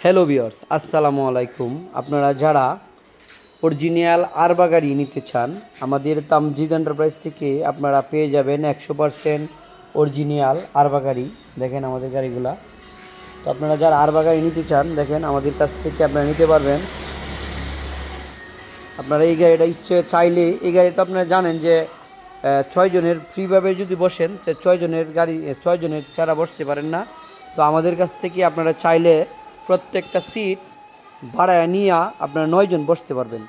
Hello বিয়ার্স আসসালামু আলাইকুম আপনারা যারা অরিজিনাল আরবা গাড়ি নিতে চান আমাদের তামজিদ এন্টারপ্রাইজ থেকে আপনারা পেয়ে যাবেন একশো পারসেন্ট অরিজিনাল আরবা গাড়ি দেখেন আমাদের গাড়িগুলা। তো আপনারা যারা আরবা গাড়ি নিতে চান দেখেন আমাদের কাছ থেকে আপনারা নিতে পারবেন। আপনারা এই গাড়িটা ইচ্ছে চাইলে এই গাড়িতে আপনারা জানেন যে আহ, ছয় জনের ফ্রিভাবে যদি বসেন তো ছয় জনের গাড়ি এ, ছয় জনের ছাড়া বসতে পারেন না। তো আমাদের কাছ থেকে আপনারা চাইলে প্রত্যেকটা সিট ভাড়ায় নিয়ে আপনারা নয়জন বসতে পারবেন।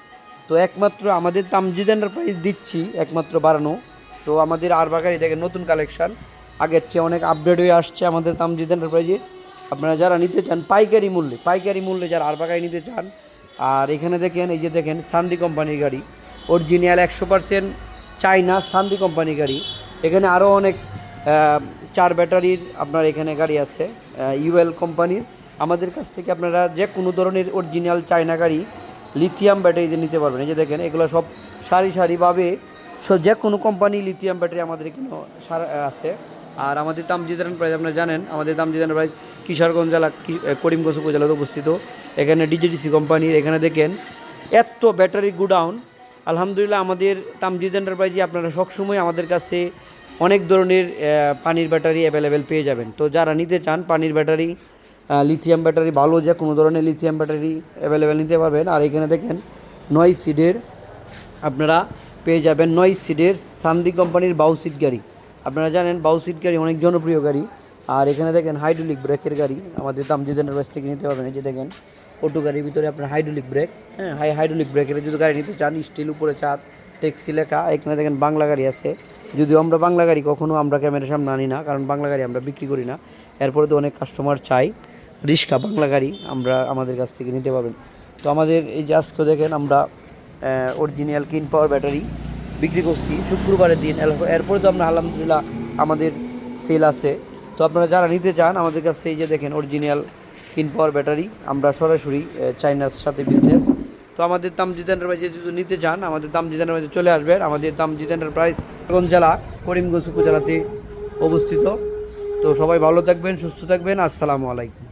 তো একমাত্র আমাদের তামজিদ এন্টারপ্রাইজ দিচ্ছি, একমাত্র বাড়ানো। তো আমাদের আর বাগারি দেখেন নতুন কালেকশান আগের চেয়ে অনেক আপডেট হয়ে আসছে আমাদের তামজিদ এন্টারপ্রাইজে আপনারা যারা নিতে চান, পাইকারি মূল্যে পাইকারি মূল্যে যারা আর বাগারি নিতে চান, আর এখানে দেখেন, এই যে দেখেন সান্দি কোম্পানির গাড়ি। অরিজিনাল একশো পার্সেন্ট চাইনা সান্দি কোম্পানির গাড়ি। এখানে আরও অনেক চার ব্যাটারির আপনার এখানে গাড়ি আছে ইউএল কোম্পানির আমাদের কাছ থেকে আপনারা যে কোনো ধরনের অরিজিনাল চায়না গাড়ি লিথিয়াম ব্যাটারিতে নিতে পারবেন। এই যে দেখেন, এগুলো সব সারি সারিভাবে সো- যে কোনো কোম্পানি লিথিয়াম ব্যাটারি আমাদের এখানে আছে। আর আমাদের তামজিদান প্রাইজ আপনারা জানেন, আমাদের তামজিদান প্রাইজ কিশোরগঞ্জ জেলা করিমগঞ্জ উপজেলাতে অবস্থিত। এখানে ডিজিডিসি কোম্পানির এখানে দেখেন, এত ব্যাটারি গুডাউন আলহামদুলিল্লাহ আমাদের তামজিদ এন্টারপ্রাইজে আপনারা সবসময় আমাদের কাছে অনেক ধরনের পানির ব্যাটারি অ্যাভেলেবেল পেয়ে যাবেন। তো যারা নিতে চান পানির ব্যাটারি লিথিয়াম ব্যাটারি ভালো যে কোনো ধরনের লিথিয়াম ব্যাটারি অ্যাভেলেবেল নিতে পারবেন। আর এখানে দেখেন, নয় সিডের আপনারা পেয়ে যাবেন, নয় সিডের সান্দি কোম্পানির বাউ সিট গাড়ি। আপনারা জানেন বাউ সিট গাড়ি অনেক জনপ্রিয় গাড়ি। আর এখানে দেখেন হাইড্রোলিক ব্রেকের গাড়ি। আমাদের তামজিদের কাছ থেকে নিতে পারবেন। এই যে দেখেন অটো গাড়ির ভিতরে আপনার হাইড্রোলিক ব্রেক হ্যাঁ হাই হাইড্রোলিক ব্রেকের যদি গাড়ি নিতে চান স্টিল উপরে চাঁদ ট্যাক্সি লেখা এখানে দেখেন, বাংলা গাড়ি আছে। যদিও আমরা বাংলা গাড়ি কখনো আমরা ক্যামেরার সামনে আনি না, কারণ বাংলা গাড়ি আমরা বিক্রি করি না। এরপরে তো অনেক কাস্টমার চাই। রিক্সা বাংলা গাড়ি আমরা আমাদের কাছ থেকে নিতে পারবেন। তো আমাদের এই যে আজকে দেখেন আমরা অরিজিনাল কিন পাওয়ার ব্যাটারি বিক্রি করছি শুক্রবারের দিন। এরপরে তো আমরা আলহামদুলিল্লাহ আমাদের সেল আছে। তো আপনারা যারা নিতে চান, আমাদের কাছে এই যে দেখেন অরিজিনাল কিন পাওয়ার ব্যাটারি আমরা সরাসরি চাইনার সাথে বিজনেস তো আমাদের তামজিদ এন্টারপ্রাইজে যদি নিতে চান, আমাদের তামজিদ এন্টারপ্রাইজে চলে আসবেন। আমাদের তামজিদ এন্টারপ্রাইজ কোন জেলা? করিমগঞ্জ উপজেলাতে অবস্থিত। তো সবাই ভালো থাকবেন, সুস্থ থাকবেন। আসসালামু আলাইকুম।